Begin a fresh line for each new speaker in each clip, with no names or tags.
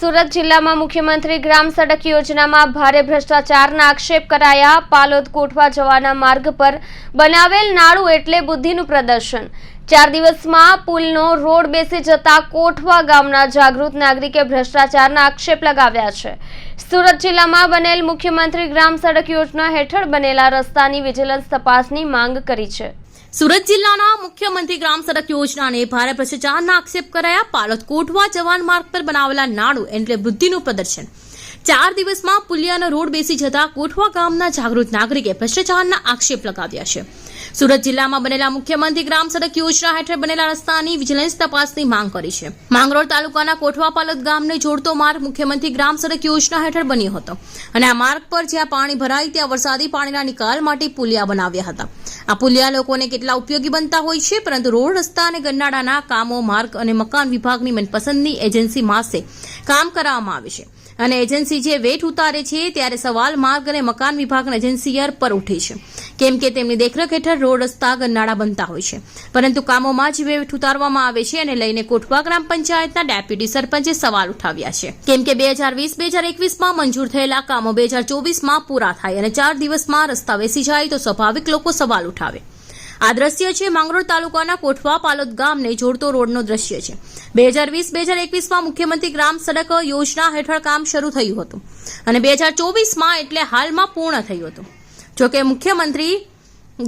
સુરત જિલ્લામાં મુખ્યમંત્રી ગ્રામ સડક યોજનામાં ભારે ભ્રષ્ટાચારના આક્ષેપ કરાયા. પાલોદ કોઠવા જવાના માર્ગ પર બનાવેલ નાળું એટલે બુદ્ધિનું પ્રદર્શન. ચાર દિવસમાં પુલનો રોડ બેસી જતા કોઠવા ગામના જાગૃત નાગરિકે ભ્રષ્ટાચારના આક્ષેપ લગાવ્યા છે. સુરત જિલ્લામાં બનેલ મુખ્યમંત્રી ગ્રામ સડક યોજના હેઠળ બનેલા રસ્તાની વિજિલન્સ તપાસની માંગ કરી છે.
સુરત જિલ્લાના મુખ્યમંત્રી ગ્રામ સડક યોજનાને ભારે ભ્રષ્ટાચારના આક્ષેપ કરાયા. પાલત કોઠવા જવાન માર્ગ પર બનાવેલા નાણું એટલે વૃદ્ધિનું પ્રદર્શન. ચાર દિવસમાં પુલિયાનો રોડ બેસી જતા કોઠવા ગામના જાગૃત નાગરિકે ભ્રષ્ટાચારના આક્ષેપ લગાવ્યા છે. સુરત જિલ્લામાં બનેલા મુખ્યમંત્રી ગ્રામ સડક યોજના હેઠળ બનેલા રસ્તાની વિજિલન્સ તપાસની માંગ કરી છે. માંગરોળ તાલુકાના કોઠવા પાલત ગામને જોડતો માર્ગ મુખ્યમંત્રી ગ્રામ સડક યોજના હેઠળ બન્યો હતો. અને આ માર્ગ પર જ્યાં પાણી ભરાય, ત્યાં વરસાદી પાણીના નિકાલ માટે પુલિયા બનાવ્યા હતા. આ પુલિયા લોકોને કેટલા ઉપયોગી બનતા હોય છે, પરંતુ રોડ રસ્તા અને ગન્નાડાના કામો, માર્ગ અને મકાન વિભાગની મનપસંદની એજન્સી માસે કામ કરાવવામાં આવે છે. અને એજન્સી જે વેટ ઉતારે છે ત્યારે સવાલ માર્ગ અને મકાન વિભાગના એજન્સીયર પર ઉઠે છે. કેમ કે તેમની દેખરેખ હેઠળ રોડ રસ્તા ગરનાળા બનતા હોય છે. પરંતુ કામોમાં જ વેટ ઉતારવામાં આવે છે અને લઈને કોઠવા ગ્રામ પંચાયતના ડેપ્યુટી સરપંચે સવાલ ઉઠાવ્યા છે. કેમ કે બે હજાર વીસ, બે હજાર એકવીસમાં મંજૂર થયેલા કામો બે હજાર ચોવીસમાં પૂરા થાય અને ચાર દિવસમાં રસ્તા બેસી જાય તો સ્વાભાવિક લોકો સવાલ ઉઠાવે. આ દ્રશ્ય છે માંગરોળ તાલુકાના કોઠવા પાલોદ ગામને જોડતો રોડનો દ્રશ્ય છે. બે હજાર વીસ બે હજાર એકવીસમાં મુખ્યમંત્રી ગ્રામ સડક યોજના હેઠળ કામ શરૂ થયું હતું અને બે હજાર ચોવીસમાં એટલે હાલમાં પૂર્ણ થયું હતું. જોકે મુખ્યમંત્રી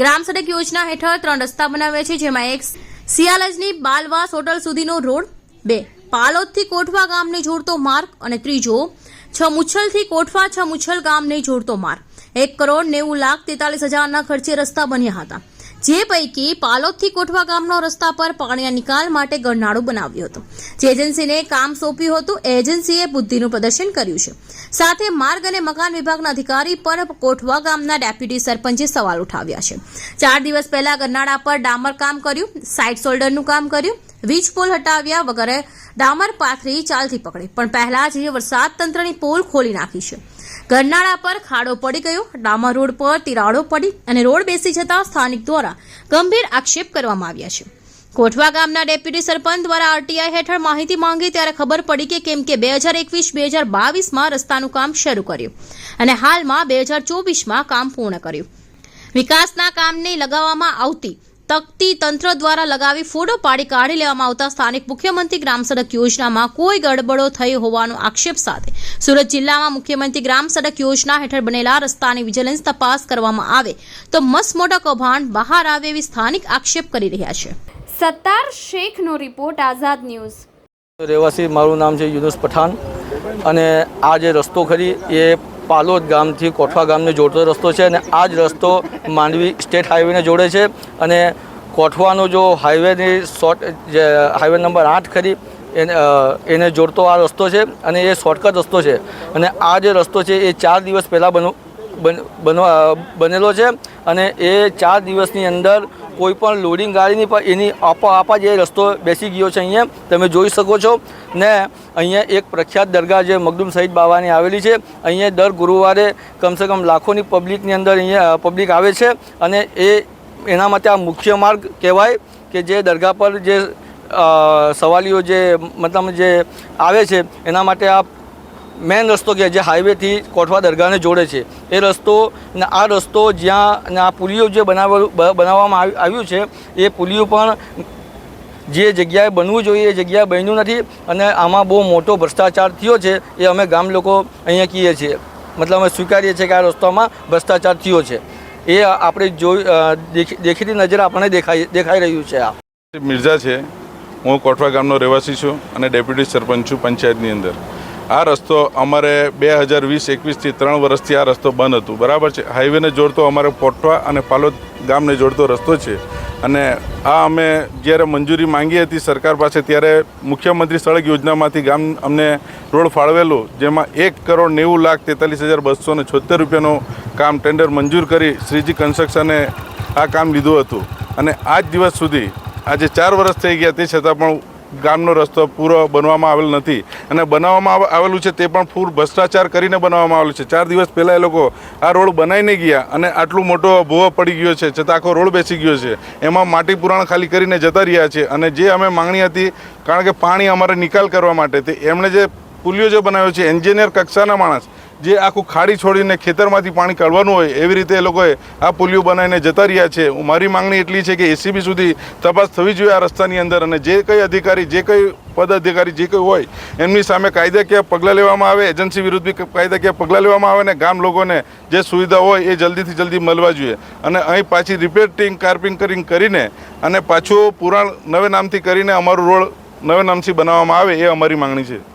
ગ્રામ સડક યોજના હેઠળ ત્રણ રસ્તા બનાવ્યા છે, જેમાં એક સિયાલજની બાલવાસ હોટલ સુધીનો રોડ, બે પાલોદથી કોઠવા ગામને જોડતો માર્ગ અને ત્રીજો છ મુછલથી કોઠવા, છ મુછલ ગામને જોડતો માર્ગ. એક કરોડ નેવું લાખ તેતાલીસ હજારના ખર્ચે રસ્તા બન્યા હતા. જે પૈકી પાલોદથી કોઠવા ગામનો રસ્તા પર પાણીના નિકાલ માટે ગરનાળું બનાવ્યું હતું. જે એજન્સીને કામ સોંપ્યું હતું એજન્સીએ બુદ્ધિનું પ્રદર્શન કર્યું છે. સાથે માર્ગ અને મકાન વિભાગના અધિકારી પર કોઠવા ગામના ડેપ્યુટી સરપંચે સવાલ ઉઠાવ્યા છે. ચાર દિવસ પહેલા ગરનાળા પર ડામર કામ કર્યું સાઇડ શોલ્ડરનું કામ કર્યું, વીજ પોલ હટાવ્યા વગેરે ડામર પાથરી ચાલતી પકડી. પણ પહેલા જ વરસાદ તંત્રની પોલ ખોલી નાખી છે. ગરનાળા પર ખાડો પડી ગયો, ડામર રોડ પર તિરાડો પડી અને રોડ બેસી જતા સ્થાનિક દ્વારા ગંભીર આક્ષેપ કરવામાં આવ્યા છે. કોઠવા ગામના ડેપ્યુટી સરપંચ દ્વારા આરટીઆઈ હેઠળ માહિતી માંગી ત્યારે ખબર પડી કે કેમ કે બે હજાર એકવીસ, બે હજાર બાવીસમાં રસ્તાનું કામ શરૂ કર્યું અને હાલમાં બે હજાર ચોવીસમાં કામ પૂર્ણ કર્યું. વિકાસના કામને લગાવવામાં આવતી તકતી તંત્ર દ્વારા લગાવી ફોટો પાડી કાઢી લેવામાં આવતા સ્થાનિક મુખ્યમંત્રી ગ્રામ સડક યોજનામાં કોઈ ગડબડો થઈ હોવાનો આક્ષેપ સાથે સુરત જિલ્લામાં મુખ્યમંત્રી ગ્રામ સડક યોજના હેઠળ બનેલા રસ્તાની વિજિલન્સ તપાસ કરવામાં આવે તો મસ્ત મોટા કૌભાંડ બહાર આવે એવી સ્થાનિક આક્ષેપ કરી રહ્યા છે.
સત્તાર શેખનો રિપોર્ટ આઝાદ ન્યૂઝ.
રહેવાસી મારું નામ છે યુનુસ પઠાણ અને આ જે રસ્તો ખરી એ પાલોદ ગામથી કોઠવા ગામને જોડતો રસ્તો છે અને આ જ રસ્તો માંડવી સ્ટેટ હાઈવેને જોડે છે અને કોઠવાનો જો હાઈવેની શોર્ટ જે હાઈવે નંબર આઠ ખરી, એને એને જોડતો આ રસ્તો છે અને એ શોર્ટકટ રસ્તો છે. અને આ જે રસ્તો છે એ ચાર દિવસ પહેલાં બનો બનવા, બનેલો છે અને એ ચાર દિવસની અંદર કોઈ પણ લોડિંગ ગાડીની પણ એની આપોઆપ જ એ રસ્તો બેસી ગયો છે અહીંયા, તમે જોઈ શકો છો. ને અહીંયા એક પ્રખ્યાત દરગાહ જે મગદુમ સહિત બાવાની આવેલી છે. અહીંયા દર ગુરુવારે કમસે કમ લાખોની પબ્લિકની અંદર અહીંયા પબ્લિક આવે છે અને એ, એના માટે આ મુખ્ય માર્ગ કહેવાય કે જે દરગાહ પર જે સવાલીઓ જે, મતલબ જે આવે છે, એના માટે આ મેન રસ્તો કે જે હાઈવેથી કોઠવા દરગાહને જોડે છે. એ રસ્તો ને આ રસ્તો જ્યાં આ પુલીઓ જે બનાવવામાં આવી- આવ્યું છે, એ પુલીઓ પણ જે જગ્યાએ બનવું જોઈએ એ જગ્યાએ બન્યું નથી અને આમાં બહુ મોટો ભ્રષ્ટાચાર થયો છે એ અમે ગામ લોકો અહીંયા કહીએ છીએ. મતલબ અમે સ્વીકારીએ છીએ કે આ રસ્તામાં ભ્રષ્ટાચાર થયો છે. એ આપણે જોઈ દેખીતી નજર આપણને દેખાઈ દેખાઈ રહ્યું છે આ.
મિર્ઝા છે. હું કોઠવા ગામનો રહેવાસી છું અને ડેપ્યુટી સરપંચ છું પંચાયતની અંદર. આ રસ્તો અમારે બે હજાર વીસ એકવીસથી ત્રણ વર્ષથી આ રસ્તો બંધ હતું. બરાબર છે? હાઈવેને જોડતો અમારે પોટવા અને પાલોદ ગામને જોડતો રસ્તો છે. અને આ અમે જ્યારે મંજૂરી માંગી હતી સરકાર પાસે ત્યારે મુખ્યમંત્રી સડક યોજનામાંથી ગામ અમને રોડ ફાળવેલું, જેમાં એક કરોડ નેવું લાખ તેતાલીસ હજાર બસો ને છોતેર રૂપિયાનું કામ ટેન્ડર મંજૂર કરી શ્રીજી કન્સ્ટ્રક્શને આ કામ લીધું હતું. અને આજ દિવસ સુધી, આજે ચાર વર્ષ થઈ ગયા તે છતાં પણ ગામનો રસ્તો પૂરો બનવામાં આવેલ નથી. અને બનાવવામાં આવ- આવેલું છે તે પણ પૂર ભ્રષ્ટાચાર કરીને બનાવવામાં આવેલું છે. ચાર દિવસ પહેલાં એ લોકો આ રોડ બનાવીને ગયા અને આટલું મોટો ભૂવો પડી ગયો છે, છતાં આખો રોડ બેસી ગયો છે. એમાં માટી પુરાણ ખાલી કરીને જતા રહ્યા છે અને જે અમે માંગણી હતી, કારણ કે પાણી અમારે નિકાલ કરવા માટે, તે એમણે જે પુલિયો જે બનાવ્યો છે, એન્જિનિયર કક્ષાના માણસ જે આખું ખાડી છોડીને ખેતરમાંથી પાણી કાઢવાનું હોય એવી રીતે એ લોકોએ આ પુલિયો બનાવીને જતા રહ્યા છે. મારી માંગણી એટલી છે કે એસીબી સુધી તપાસ થવી જોઈએ આ રસ્તાની અંદર અને જે કંઈ અધિકારી, જે કંઈ પદ અધિકારી જે કંઈ હોય એમની સામે કાયદાકીય પગલાં લેવામાં આવે, એજન્સી વિરુદ્ધ બી કાયદાકીય પગલાં લેવામાં આવે અને ગામ લોકોને જે સુવિધા હોય એ જલ્દીથી જલ્દી મળવા જોઈએ. અને અહીં પાછી રિપેરિંગ કાર્પિંગ કરીને અને પાછું પુરાણ નવે નામથી કરીને અમારું રોડ નવે નામથી બનાવવામાં આવે એ અમારી માંગણી છે.